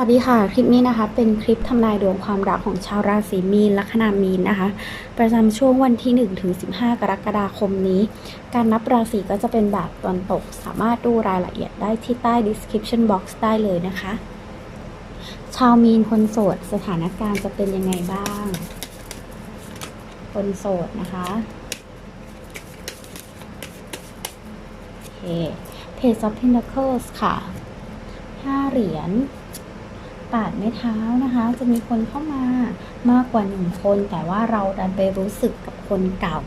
สวัสดีค่ะ คลิปนี้นะคะ เป็นคลิปทำนายดวงความรักของชาวราศีมีนลัคนามีนนะคะ ประจำช่วงวันที่ 1 ถึง 15 กรกฎาคมนี้ การนับราศีก็จะเป็นแบบตอนตก สามารถดูรายละเอียดได้ที่ใต้ description box ได้เลยนะคะ ชาวมีนคนโสด สถานการณ์จะเป็นยังไงบ้าง คนโสดนะคะโอเค Page of Pentacles ค่ะห้าเหรียญ ปาดไม้เท้านะคะ จะมีคนเข้ามามากกว่าหนึ่งคน แต่ว่าเราดันไปรู้สึกกับคนเก่า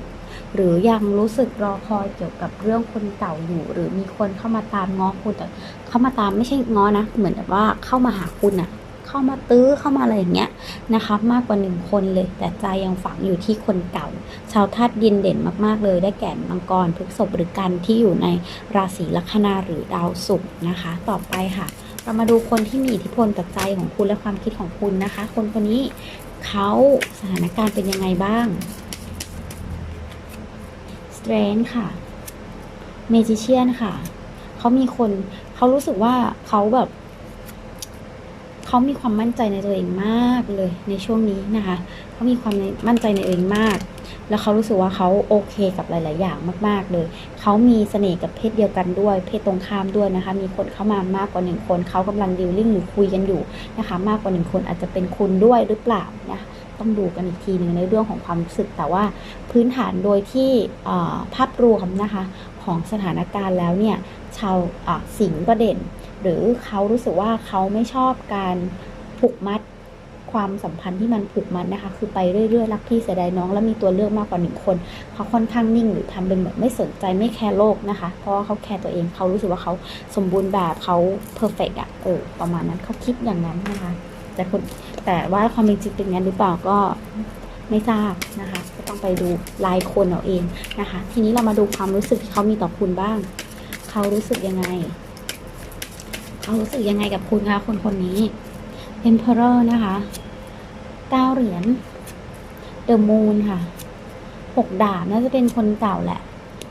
หรือยังรู้สึกรอคอยเกี่ยวกับเรื่องคนเก่าอยู่ หรือมีคนเข้ามาตามง้อคุณแต่เข้ามาตามไม่ใช่ง้อนะ เหมือนแบบว่าเข้ามาหาคุณอะเข้ามาตื้อเข้ามาอะไรอย่างเงี้ยนะคะ มากกว่าหนึ่งคนเลย แต่ใจยังฝังอยู่ที่คนเก่า ชาวธาตุดินเด่นมากๆเลย ได้แก่มังกรพฤกษภหรือกันที่อยู่ในราศีลัคนาหรือดาวศุกร์นะคะ ต่อไปค่ะ เรามาดูคนที่มีอิทธิพลกับใจของคุณและความคิดของคุณนะคะ คนคนนี้เขาสถานการณ์เป็นยังไงบ้าง Strength ค่ะ Magician ค่ะ เขามีคนเขารู้สึกว่าเขาแบบ เขามีความมั่นใจในตัวเองมากเลยในช่วงนี้นะคะ เขามีความมั่นใจในตัวเองมาก แล้วเขารู้สึกว่าเขาโอเคกับหลาย ๆ อย่างมาก ๆ เลย เขามีเสน่ห์กับเพศเดียวกันด้วย เพศตรงข้ามด้วยนะคะ มีคนเข้ามามากกว่าหนึ่งคน เขากำลังดีลลิ่งหรือคุยกันอยู่นะคะ มากกว่าหนึ่งคนอาจจะเป็นคุณด้วยหรือเปล่านะต้องดูกันอีกทีหนึ่งในเรื่องของความรู้สึกแต่ว่าพื้นฐานโดยที่ภาพรวมนะคะของสถานการณ์แล้วเนี่ยชาวสิงห์ก็เด่น หรือเขารู้สึกว่าเขาไม่ชอบการผูกมัด ความสัมพันธ์ที่มันผูกมัดนะคะ คือไปเรื่อยๆรักพี่เสียดายน้อง แล้วมีตัวเลือกมากกว่าหนึ่งคน เขาค่อนข้างนิ่งหรือทำเป็นแบบไม่สนใจไม่แคร์โลกนะคะ เพราะว่าเขาแคร์ตัวเองเขารู้สึกว่าเขาสมบูรณ์แบบเขาเพอร์เฟกอะเออประมาณนั้นเขาคิดอย่างนั้นนะคะ แต่คนแต่ว่าความเป็นจริงเป็นงั้นหรือเปล่าก็ไม่ทราบนะคะก็ต้องไปดูลายคนเอาเองนะคะ ทีนี้เรามาดูความรู้สึกที่เขามีต่อคุณบ้าง เขารู้สึกยังไง เขารู้สึกยังไงกับคุณคะคนคนนี้ Emperor นะคะเก้าเหรียญ The Moon ค่ะหกดาบน่าจะเป็นคนเก่าแหละ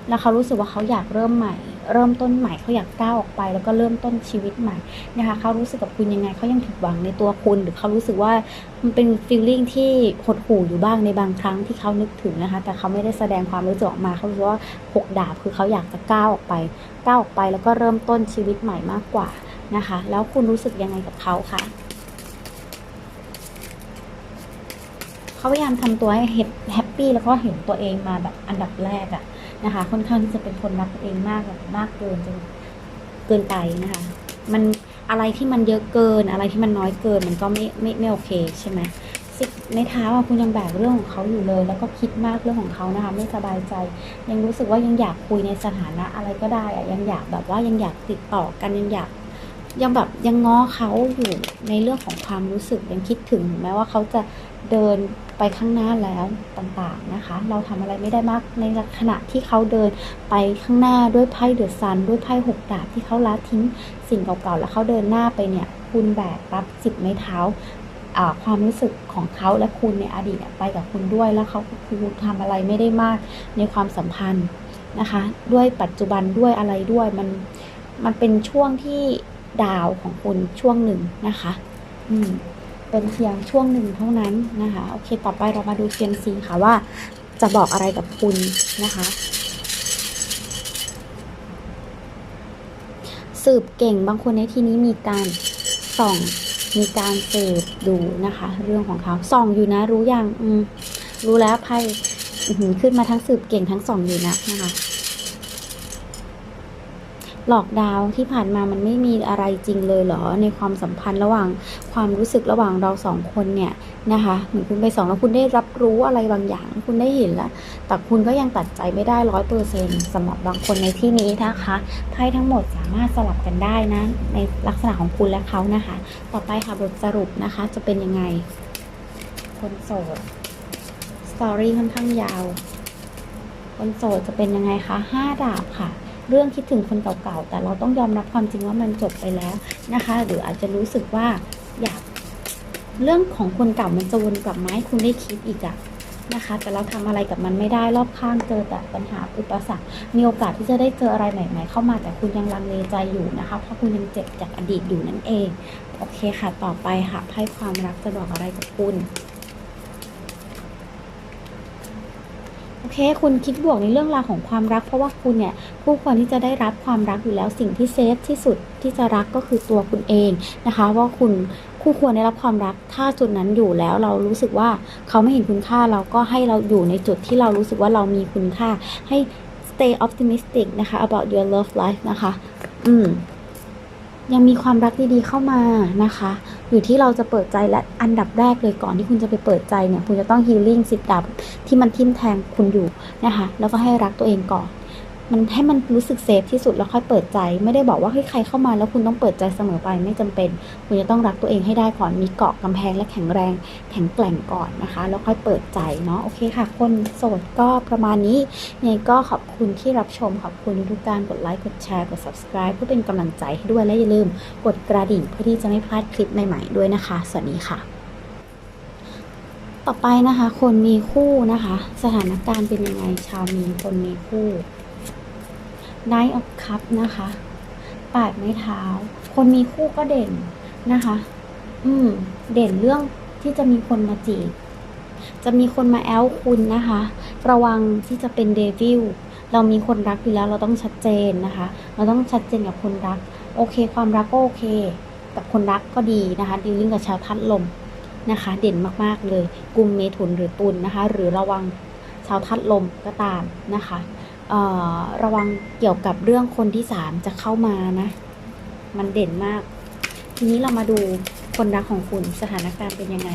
แล้วเขารู้สึกว่าเขาอยากเริ่มใหม่ เริ่มต้นใหม่เขาอยากก้าวออกไป แล้วก็เริ่มต้นชีวิตใหม่นะคะเขารู้สึกกับคุณยังไงเขายังผิดหวังในตัวคุณ หรือเขารู้สึกว่ามันเป็นฟีลลิ่งที่หดหู่อยู่บ้างในบางครั้งที่เขานึกถึงนะคะ แต่เขาไม่ได้แสดงความรู้สึกออกมาเขารู้สึกว่าหกดาบคือเขาอยากจะก้าวออกไป ก้าวออกไปแล้วก็เริ่มต้นชีวิตใหม่มากกว่านะคะ แล้วคุณรู้สึกยังไงกับเขาคะ เขาพยายามทำตัวให้แฮปปี้แล้วก็เห็นตัวเองมาแบบอันดับแรกอะนะคะ ค่อนข้างที่จะเป็นคนรักตัวเองมากแบบมากเกินจนเกินไปนะคะ มันอะไรที่มันเยอะเกิน อะไรที่มันน้อยเกิน มันก็ไม่ไม่ไม่โอเคใช่ไหมสิในเท้าคุณยังแบกเรื่องของเขาอยู่เลย แล้วก็คิดมากเรื่องของเขานะคะ ไม่สบายใจ ยังรู้สึกว่ายังอยากคุยในสถานะอะไรก็ได้อะยังอยากแบบว่ายังอยากติดต่อกันยังอยาก ยังแบบยังง้อเขาอยู่ในเรื่องของความรู้สึกยังคิดถึงแม้ว่าเขาจะเดินไปข้างหน้าแล้วต่างๆนะคะ เราทำอะไรไม่ได้มากในขณะที่เขาเดินไปข้างหน้าด้วยไพ่เดือดซันด้วยไพ่หกดาบที่เขาละทิ้งสิ่งเก่าๆแล้วเขาเดินหน้าไปเนี่ย คุณแบกรับสิบไม้เท้าความรู้สึกของเขาและคุณในอดีตไปกับคุณด้วยแล้วเขาคือทำอะไรไม่ได้มากในความสัมพันธ์นะคะ ด้วยปัจจุบันด้วยอะไรด้วยมันมันเป็นช่วงที่ ดาวของคุณช่วงหนึ่งนะคะ อืมเป็นเพียงช่วงหนึ่งเท่านั้นนะคะ โอเค ต่อไปเรามาดูเซียมซีค่ะว่าจะบอกอะไรกับคุณนะคะสืบเก่งบางคนในที่นี้มีการส่องมีการสืบดูนะคะ เรื่องของเขาส่องอยู่นะ รู้ยังอืมรู้แล้วไพ่ขึ้นมาทั้งสืบเก่งทั้งส่องอยู่นะนะคะ หลอกดาวที่ผ่านมามันไม่มีอะไรจริงเลยเหรอในความสัมพันธ์ระหว่างความรู้สึกระหว่างเราสองคนเนี่ยนะคะเหมือนคุณไปสองแล้วคุณได้รับรู้อะไรบางอย่าง คุณได้เห็นแล้ว แต่คุณก็ยังตัดใจไม่ได้ร้อยเปอร์เซ็นต์สำหรับบางคนในที่นี้นะคะไพ่ทั้งหมดสามารถสลับกันได้นะในลักษณะของคุณและเขานะคะ ต่อไปค่ะบทสรุปนะคะจะเป็นยังไง คนโสดสตอรี่ค่อนข้างยาว คนโสดจะเป็นยังไงคะห้าดาบค่ะ เรื่องคิดถึงคนเก่าๆ แต่เราต้องยอมรับความจริงว่ามันจบไปแล้วนะคะ หรืออาจจะรู้สึกว่าอยากเรื่องของคนเก่ามันจะวนกลับมาให้คุณได้คิดอีกอะนะคะ แต่เราทำอะไรกับมันไม่ได้รอบข้างเจอแต่ปัญหาอุปสรรค มีโอกาสที่จะได้เจออะไรใหม่ ๆ เข้ามาแต่คุณยังลังเลใจอยู่นะคะ เพราะคุณยังเจ็บจากอดีตอยู่นั่นเอง โอเคค่ะ ต่อไปค่ะไพ่ความรักจะบอกอะไรกับคุณ โอ เค คุณคิดบวกในเรื่องราวของความรัก เพราะว่าคุณเนี่ยผู้ควรที่จะได้รับความรักอยู่แล้วสิ่งที่เซฟที่สุดที่จะรักก็คือตัวคุณเองนะคะว่าคุณคู่ควรได้รับความรัก ถ้าจุดนั้นอยู่แล้วเรารู้สึกว่าเขาไม่เห็นคุณค่าเราก็ให้เราอยู่ในจุดที่เรารู้สึกว่าเรามีคุณค่า ให้ stay optimistic นะคะ about your love life นะคะ อืม ยังมีความรักดีๆเข้ามานะคะ อยู่ที่เราจะเปิดใจและอันดับแรกเลยก่อนที่คุณจะไปเปิดใจเนี่ยคุณจะต้องฮีลิ่งสิบดับที่มันทิ่มแทงคุณอยู่นะคะแล้วก็ให้รักตัวเองก่อน มันให้มันรู้สึกเซฟที่สุดแล้วค่อยเปิดใจ ไม่ได้บอกว่าให้ใครเข้ามาแล้วคุณต้องเปิดใจเสมอไปไม่จำเป็น คุณจะต้องรักตัวเองให้ได้ก่อนมีเกาะกำแพงและแข็งแรง แข็งแกร่งก่อนนะคะ แล้วค่อยเปิดใจเนาะโอเคค่ะ คนโสดก็ประมาณนี้ยังไงก็ขอบคุณที่รับชมขอบคุณทุกการกดไลค์กดแชร์กด subscribe เพื่อเป็นกำลังใจให้ด้วยและอย่าลืมกดกระดิ่งเพื่อที่จะไม่พลาดคลิปใหม่ๆด้วยนะคะ สวัสดีค่ะต่อไปนะคะ คนมีคู่นะคะ สถานการณ์เป็นยังไงชาวมีนคนมีคู่ Knight of Cup นะคะปาดไม้เท้า คนมีคู่ก็เด่นนะคะ อืม เด่นเรื่องที่จะมีคนมาจีบ จะมีคนมาแอลคุณนะคะ ระวังที่จะเป็นเดวิล เรามีคนรักอยู่แล้วเราต้องชัดเจนนะคะ เราต้องชัดเจนกับคนรัก โอเค ความรักก็โอเค กับคนรักก็ดีนะคะดีลิ่งกับชาวทัดลมนะคะ เด่นมากๆเลยกุมเมถุนหรือตุลนะคะ หรือระวังชาวทัดลมก็ตามนะคะ ระวังเกี่ยวกับเรื่องคนที่สามจะเข้ามานะ มันเด่นมาก ทีนี้เรามาดูคนรักของคุณสถานการณ์เป็นยังไง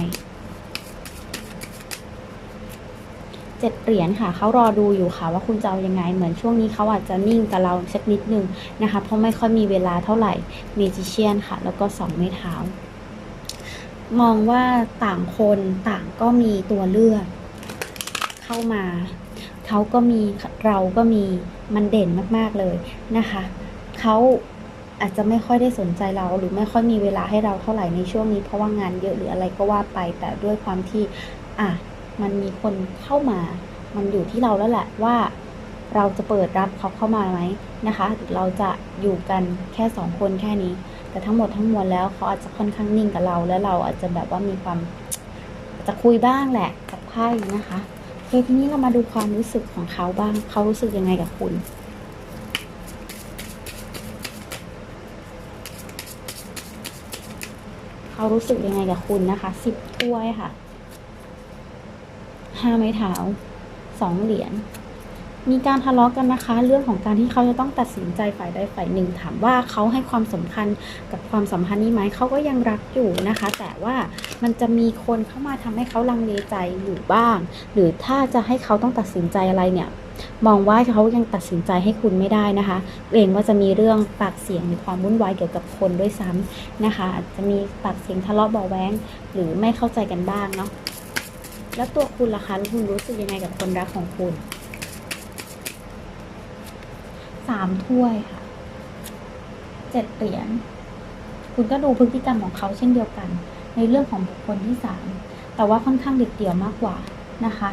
เจ็ดเหรียญค่ะเขารอดูอยู่ค่ะว่าคุณจะเอายังไง เหมือนช่วงนี้เขาอาจจะนิ่งกับเราสักนิดนึงนะคะ เพราะไม่ค่อยมีเวลาเท่าไหร่เมจิเชียนค่ะ แล้วก็สองไม้เท้ามองว่าต่างคนต่างก็มีตัวเลือกเข้ามา เขาก็มีเราก็มีมันเด่นมากๆเลยนะคะเขาอาจจะไม่ค่อยได้สนใจเรา หรือไม่ค่อยมีเวลาให้เราเท่าไหร่ในช่วงนี้ เพราะว่างานเยอะหรืออะไรก็ว่าไป แต่ด้วยความที่อะมันมีคนเข้ามา มันอยู่ที่เราแล้วแหละว่าเราจะเปิดรับเขาเข้ามาไหมนะคะหรือเราจะอยู่กันแค่สองคนแค่นี้ แต่ทั้งหมดทั้งมวลแล้วเขาอาจจะค่อนข้างนิ่งกับเรา และเราอาจจะแบบว่ามีความจะคุยบ้างแหละกับไพ่นะคะ เคทีนี้เรามาดูความรู้สึกของเขาบ้าง เขารู้สึกยังไงกับคุณ เขารู้สึกยังไงกับคุณนะคะสิบถ้วยค่ะ ห้าไม้เท้าสองเหรียญ มีการทะเลาะกันนะคะ เรื่องของการที่เขาจะต้องตัดสินใจฝ่ายใดฝ่ายหนึ่ง ถามว่าเขาให้ความสำคัญกับความสัมพันธ์นี้ไหมเขาก็ยังรักอยู่นะคะ แต่ว่ามันจะมีคนเข้ามาทำให้เขาลังเลใจอยู่บ้าง หรือถ้าจะให้เขาต้องตัดสินใจอะไรเนี่ยมองว่าเขายังตัดสินใจให้คุณไม่ได้นะคะเกรงว่าจะมีเรื่องปากเสียงหรือความวุ่นวายเกี่ยวกับคนด้วยซ้ำนะคะอาจจะมีปากเสียงทะเลาะเบาแว้งหรือไม่เข้าใจกันบ้างเนาะแล้วตัวคุณล่ะคะคุณรู้สึกยังไงกับคนรักของคุณ สามถ้วยค่ะเจ็ดเหรียญคุณก็ดูพฤติกรรมของเขาเช่นเดียวกัน ในเรื่องของบุคคลที่สามแต่ว่าค่อนข้างเด็ดเดี่ยวมากกว่านะคะ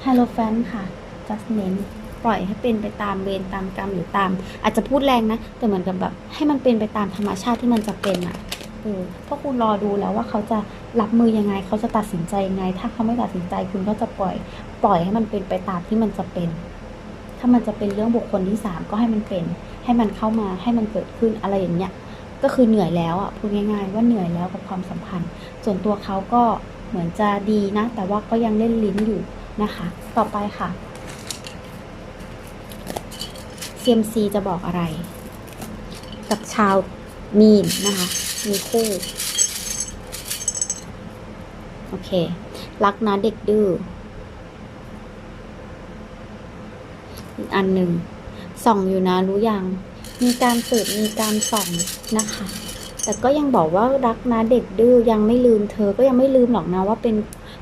ไฮโลแฟนค่ะ judgment ปล่อยให้เป็นไปตามเวรตามกรรมหรือตาม อาจจะพูดแรงนะ แต่เหมือนกับแบบ ให้มันเป็นไปตามธรรมชาติที่มันจะเป็นอะเออเพราะคุณรอดูแล้วว่าเขาจะรับมือยังไง เขาจะตัดสินใจยังไง ถ้าเขาไม่ตัดสินใจคุณก็จะปล่อย ปล่อยให้มันเป็นไปตามที่มันจะเป็น ถ้ามันจะเป็นเรื่องบุคคลที่สามก็ให้มันเป็น ให้มันเข้ามาให้มันเกิดขึ้นอะไรอย่างเงี้ยก็คือเหนื่อยแล้วอะพูดง่าย ๆ ว่าเหนื่อยแล้วกับความสัมพันธ์ ส่วนตัวเขาก็เหมือนจะดีนะ แต่ว่าก็ยังเล่นลิ้นอยู่นะคะ ต่อไปค่ะ CMC จะบอกอะไร กับชาวมีนนะคะ มีคู่ โอเค รักนะเด็กดื้อ อีกอันหนึ่งส่องอยู่นะรู้ยัง มีการสืบมีการส่องนะคะ แต่ก็ยังบอกว่ารักนะเด็กดื้อยังไม่ลืมเธอก็ยังไม่ลืมหรอกนะว่าเป็น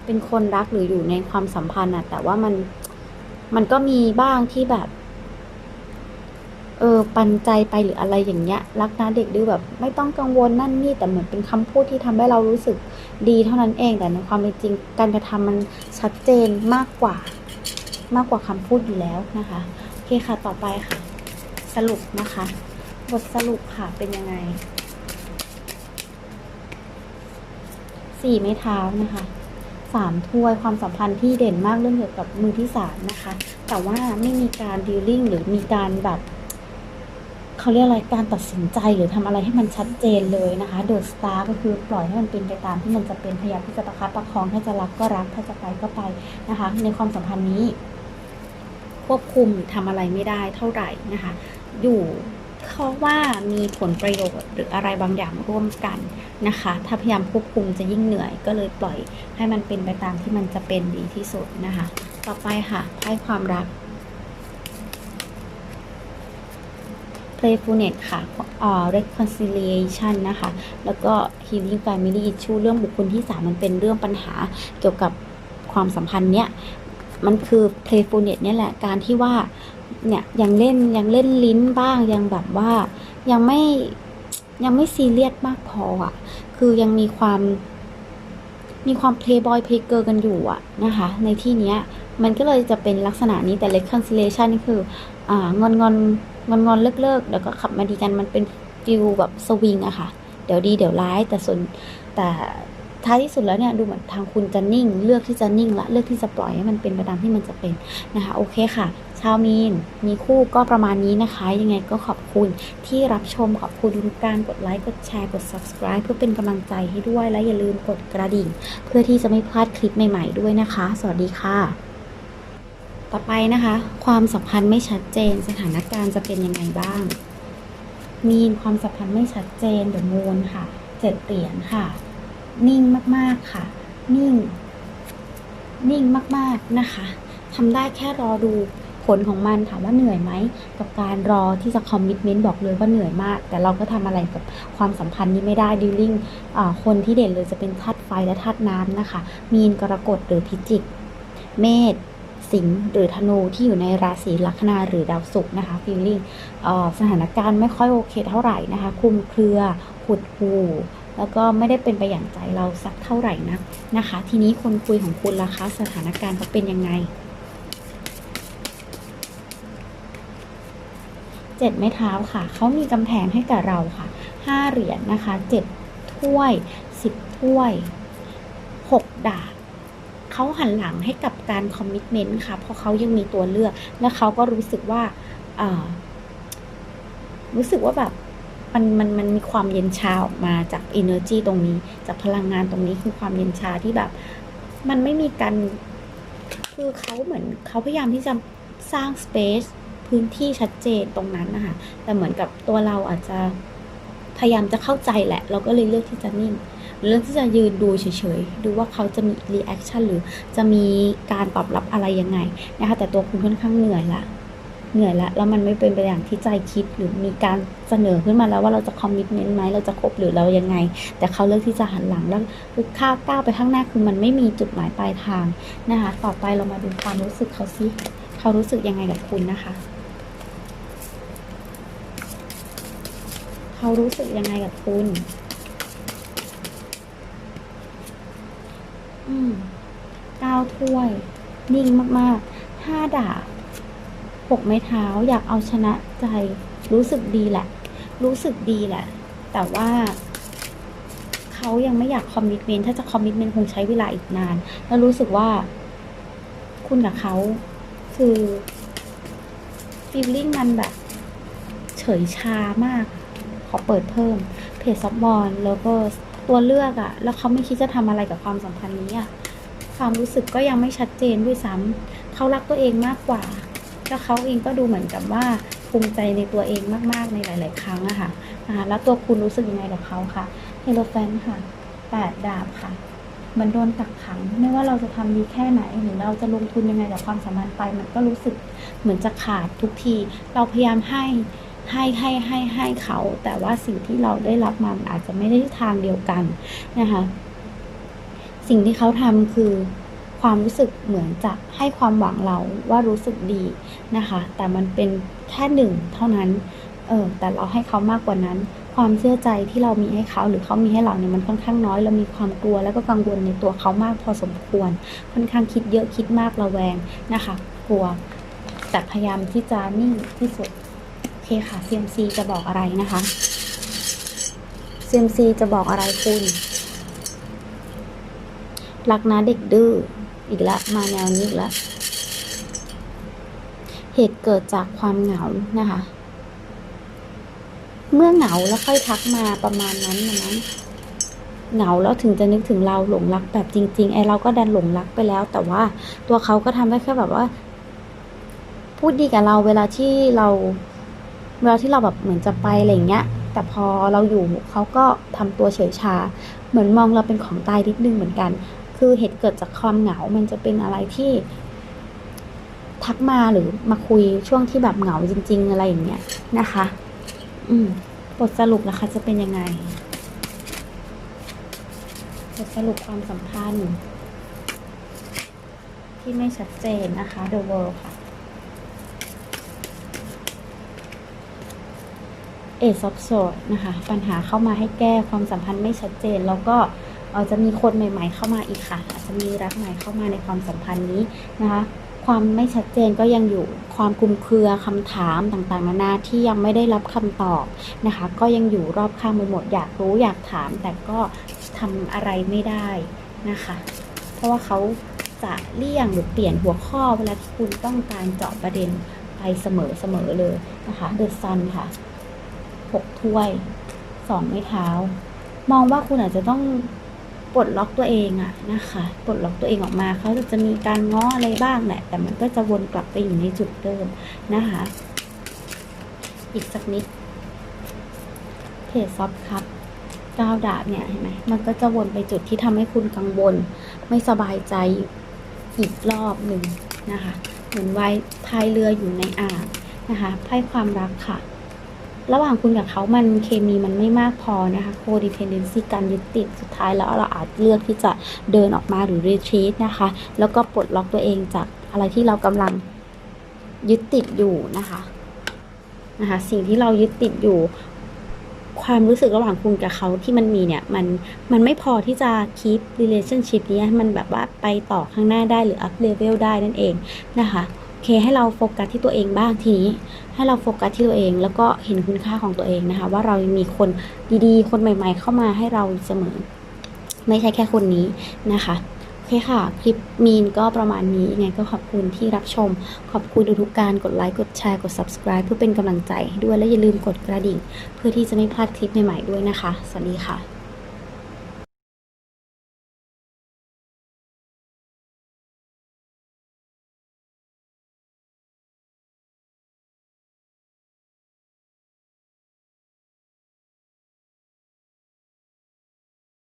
เป็นคนรักหรืออยู่ในความสัมพันธ์อะแต่ว่ามันมันก็มีบ้างที่แบบ เออปันใจไปหรืออะไรอย่างเงี้ย รักนะเด็กดื้อแบบ ไม่ต้องกังวลนั่นนี่แต่เหมือนเป็นคำพูดที่ทำให้เรารู้สึกดีเท่านั้นเองแต่ในความเป็นจริงการกระทำมันชัดเจนมากกว่า มากกว่าคำพูดอยู่แล้วนะคะโอเคค่ะต่อไปค่ะ สรุปนะคะ บทสรุปค่ะเป็นยังไงสี่ไม้เท้านะคะสามถ้วยความสัมพันธ์ที่เด่นมากเรื่องเกี่ยวกับมือที่สามนะคะ แต่ว่าไม่มีการดีลลิ่งหรือมีการแบบเขาเรียกอะไรการตัดสินใจหรือทำอะไรให้มันชัดเจนเลยนะคะเดอะสตาร์ก็คือปล่อยให้มันเป็นไปตามที่มันจะเป็นพยายามที่จะประคับประคองถ้าจะรักก็รักถ้าจะไปก็ไปนะคะ ในความสัมพันธ์นี้ ควบคุมหรือทำอะไรไม่ได้เท่าไหร่นะคะอยู่เพราะว่ามีผลประโยชน์หรืออะไรบางอย่างร่วมกันนะคะ ถ้าพยายามควบคุมจะยิ่งเหนื่อย ก็เลยปล่อยให้มันเป็นไปตามที่มันจะเป็นดีที่สุดนะคะ ต่อไปค่ะไพ่ความรัก playfulness ค่ะอ่อ reconciliation นะคะ แล้วก็ healing family issue เรื่องบุคคลที่สามมันเป็นเรื่องปัญหาเกี่ยวกับความสัมพันธ์เนี้ย มันคือ playfulness เนี่ยแหละการที่ว่าเนี่ยยังเล่นยังเล่นลิ้นบ้างยังแบบว่ายังไม่ยังไม่ซีเรียสมากพออะ คือยังมีความมีความ playboy playgirl กันอยู่อะนะคะ ในที่เนี้ยมันก็เลยจะเป็นลักษณะนี้แต่ reconciliation นี่คืออ่างอนงอนงอนงอนเลิกเลิกแล้วก็ขับมาดีกันมันเป็นฟิลแบบสวิงอะค่ะ เดี๋ยวดีเดี๋ยวร้ายแต่ส่วนแต่ ท้ายที่สุดแล้วเนี่ยดูเหมือนทางคุณจะนิ่ง เลือกที่จะนิ่งละเลือกที่จะปล่อยให้มันเป็นไปตามที่มันจะเป็นนะคะโอเคค่ะ ชาวมีนมีคู่ก็ประมาณนี้นะคะ ยังไงก็ขอบคุณที่รับชมขอบคุณทุกการกดไลค์กดแชร์กด subscribe เพื่อเป็นกำลังใจให้ด้วยและอย่าลืมกดกระดิ่ง เพื่อที่จะไม่พลาดคลิปใหม่ ๆด้วยนะคะ สวัสดีค่ะต่อไปนะคะ ความสัมพันธ์ไม่ชัดเจน สถานการณ์จะเป็นยังไงบ้าง มีนความสัมพันธ์ไม่ชัดเจนเดอะมูนค่ะเจ็ดเหรียญค่ะ นิ่งมากๆค่ะ นิ่ง นิ่งมากๆนะคะทำได้แค่รอดูผลของมันถามว่าเหนื่อยไหมกับการรอที่จะคอมมิชเมนต์บอกเลยว่าเหนื่อยมาก แต่เราก็ทำอะไรกับความสัมพันธ์นี้ไม่ได้ดิลลิ่งคนที่เด่นเลยจะเป็นธาตุไฟและธาตุน้ำนะคะ มีนกรกฎหรือพิจิก เมษสิงห์หรือธนูที่อยู่ในราศีลัคนาหรือดาวศุกร์นะคะฟีลลิ่งสถานการณ์ไม่ค่อยโอเคเท่าไหร่นะคะ คุมเครือหดหู แล้วก็ไม่ได้เป็นไปอย่างใจเราสักเท่าไหร่นะนะคะ ทีนี้คนคุยของคุณล่ะคะ สถานการณ์เขาเป็นยังไงเจ็ดไม้เท้าค่ะ เขามีกำแพงให้กับเราค่ะห้าเหรียญนนะคะเจ็ดถ้วยสิบถ้วยหกดาบเขาหันหลังให้กับการคอมมิชเมนต์ค่ะ เพราะเขายังมีตัวเลือก และเขาก็รู้สึกว่า รู้สึกว่าแบบ มันมันมันมีความเย็นชาออกมาจาก energy ตรงนี้ จากพลังงานตรงนี้คือความเย็นชาที่แบบ มันไม่มีการคือเขาเหมือนเขาพยายามที่จะสร้าง space พื้นที่ชัดเจนตรงนั้นนะคะแต่เหมือนกับตัวเราอาจจะพยายามจะเข้าใจแหละ เราก็เลยเลือกที่จะนิ่งเลือกที่จะยืนดูเฉยๆ ดูว่าเขาจะมีรีแอคชั่นหรือจะมีการตอบรับอะไรยังไงนะคะ แต่ตัวคุณค่อนข้างเหนื่อยละ เหนื่อยละแล้วมันไม่เป็นไปอย่างที่ใจคิดหรือมีการเสนอขึ้นมาแล้วว่าเราจะคอมมิชเมนต์ไหมเราจะคบหรือเรายังไง แต่เขาเลือกที่จะหันหลังแล้วคือข้าวก้าวไปข้างหน้าคือมันไม่มีจุดหมายปลายทางนะคะต่อไปเรามาดูความรู้สึกเขาซิเขารู้สึกยังไงกับคุณนะคะ เขารู้สึกยังไงกับคุณอืมก้าวถ้วยนิ่งมากๆห้าดาบ หกไม้เท้าอยากเอาชนะใจ รู้สึกดีแหละ รู้สึกดีแหละ แต่ว่าเขายังไม่อยากคอมมิชเมนถ้าจะคอมมิชเมนคงใช้เวลาอีกนาน แล้วรู้สึกว่า คุณกับเขาคือฟีลลิ่งมันแบบ เฉยชามาก ขอเปิดเพิ่มเพจซับบอลแล้วก็ตัวเลือกอะแล้วเขาไม่คิดจะทำอะไรกับความสัมพันธ์นี้อะความรู้สึกก็ยังไม่ชัดเจนด้วยซ้ำเขารักตัวเองมากกว่า แล้วเขาเองก็ดูเหมือนกับว่าภูมิใจในตัวเองมาก ๆ ในหลาย ๆ ครั้งอะค่ะแล้วตัวคุณรู้สึกยังไงกับเขาคะเฮโรแฟนค่ะแปดดาบค่ะมันโดนกักขัง ไม่ว่าเราจะทำดีแค่ไหนหรือเราจะลงทุนยังไงกับความสัมพันธ์ไป มันก็รู้สึกเหมือนจะขาดทุกที เราพยายามให้ให้ให้ให้ให้เขา แต่ว่าสิ่งที่เราได้รับมามันอาจจะไม่ได้ทางเดียวกันนะคะสิ่งที่เขาทำคือ ความรู้สึกเหมือนจะให้ความหวังเราว่ารู้สึกดีนะคะ แต่มันเป็นแค่หนึ่งเท่านั้น เออ แต่เราให้เขามากกว่านั้น ความเชื่อใจที่เรามีให้เขาหรือเขามีให้เราเนี่ยมันค่อนข้างน้อย เรามีความกลัวแล้วก็กังวลในตัวเขามากพอสมควร ค่อนข้างคิดเยอะคิดมากระแวงนะคะ กลัว แต่พยายามที่จะนิ่งที่สุด โอเคค่ะ CMC จะบอกอะไรนะคะ CMC จะบอกอะไรคุณรักนะเด็กดื้อ อีกแล้วมาแนวนี้อีกแล้วเหตุเกิดจากความเหงานะคะ เมื่อเหงาแล้วค่อยทักมาประมาณนั้นนะมั้งเหงาแล้วถึงจะนึกถึงเราหลงรักแบบจริง ๆ ไอเราก็ดันหลงรักไปแล้ว แต่ว่าตัวเขาก็ทำได้แค่แบบว่า พูดดีกับเราเวลาที่เราเวลาที่เราแบบเหมือนจะไปอะไรเงี้ย แต่พอเราอยู่เขาก็ทำตัวเฉยชา เหมือนมองเราเป็นของตายนิดนึงเหมือนกัน คือเหตุเกิดจากความเหงา มันจะเป็นอะไรที่ ทักมาหรือมาคุยช่วงที่แบบเหงาจริง ๆ อะไรอย่างเงี้ยนะคะ อืมบทสรุปนะคะจะเป็นยังไงบทสรุปความสัมพันธ์ ที่ไม่ชัดเจนนะคะ The World ค่ะ เอซอฟโซดนะคะ ปัญหาเข้ามาให้แก้ความสัมพันธ์ไม่ชัดเจนแล้วก็ อ่อจะมีคนใหม่ ๆ เข้ามาอีกค่ะ อาจจะมีรักใหม่เข้ามาในความสัมพันธ์นี้นะคะ ความไม่ชัดเจนก็ยังอยู่ความคุมเครือคำถามต่างๆ นานาที่ยังไม่ได้รับคำตอบนะคะ ก็ยังอยู่รอบข้างไปหมดอยากรู้อยากถาม แต่ก็ทำอะไรไม่ได้นะคะ เพราะว่าเขาจะเลี่ยงหรือเปลี่ยนหัวข้อเวลาที่คุณต้องการเจาะประเด็นไปเสมอๆเลยนะคะเดอะซันค่ะหกถ้วยสองไม้เท้า มองว่าคุณอาจจะต้อง ปลดล็อกตัวเองอะนะคะปลดล็อกตัวเองออกมาเขาจะมีการง้ออะไรบ้างแหละ แต่มันก็จะวนกลับไปอยู่ในจุดเดิมนะคะ อีกสักนิดเพจซอฟครับก้าวดาบเนี่ยเห็นไหมมันก็จะวนไปจุดที่ทำให้คุณกังวล ไม่สบายใจอีกรอบหนึ่งนะคะ เหมือนไว้พายเรืออยู่ในอ่างนะคะไพ่ความรักค่ะ ระหว่างคุณกับเขามันเคมีมันไม่มากพอนะคะ codependency การยึดติดสุดท้ายแล้วเราอาจเลือกที่จะเดินออกมาหรือ retreat นะคะ แล้วก็ปลดล็อกตัวเองจากอะไรที่เรากำลังยึดติดอยู่นะคะนะคะสิ่งที่เรายึดติดอยู่ ความรู้สึกระหว่างคุณกับเขาที่มันมีเนี่ยมันมันไม่พอที่จะ keep relationship นี้ให้มันแบบว่าไปต่อข้างหน้าได้หรือ up level ได้นั่นเองนะคะ เคให้เราโฟกัสที่ตัวเองบ้างทีนี้ ให้เราโฟกัสที่ตัวเอง แล้วก็เห็นคุณค่าของตัวเองนะคะ ว่าเรายังมีคนดีๆ คนใหม่ ๆ เข้ามาให้เราเสมอ ไม่ใช่แค่คนนี้นะคะโอเคค่ะ คลิปมีนก็ประมาณนี้ยังไงก็ขอบคุณที่รับชม ขอบคุณทุกการกดไลค์กดแชร์กด subscribe เพื่อเป็นกำลังใจให้ด้วยและอย่าลืมกดกระดิ่ง เพื่อที่จะไม่พลาดคลิปใหม่ๆด้วยนะคะ สวัสดีค่ะ